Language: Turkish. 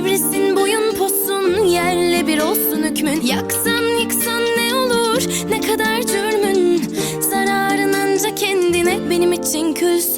sürgün boyun posun yerle bir olsun hükmün. Yaksan yıksan ne olur? Ne kadar cürmün? Zararın ancak kendine benim için külsün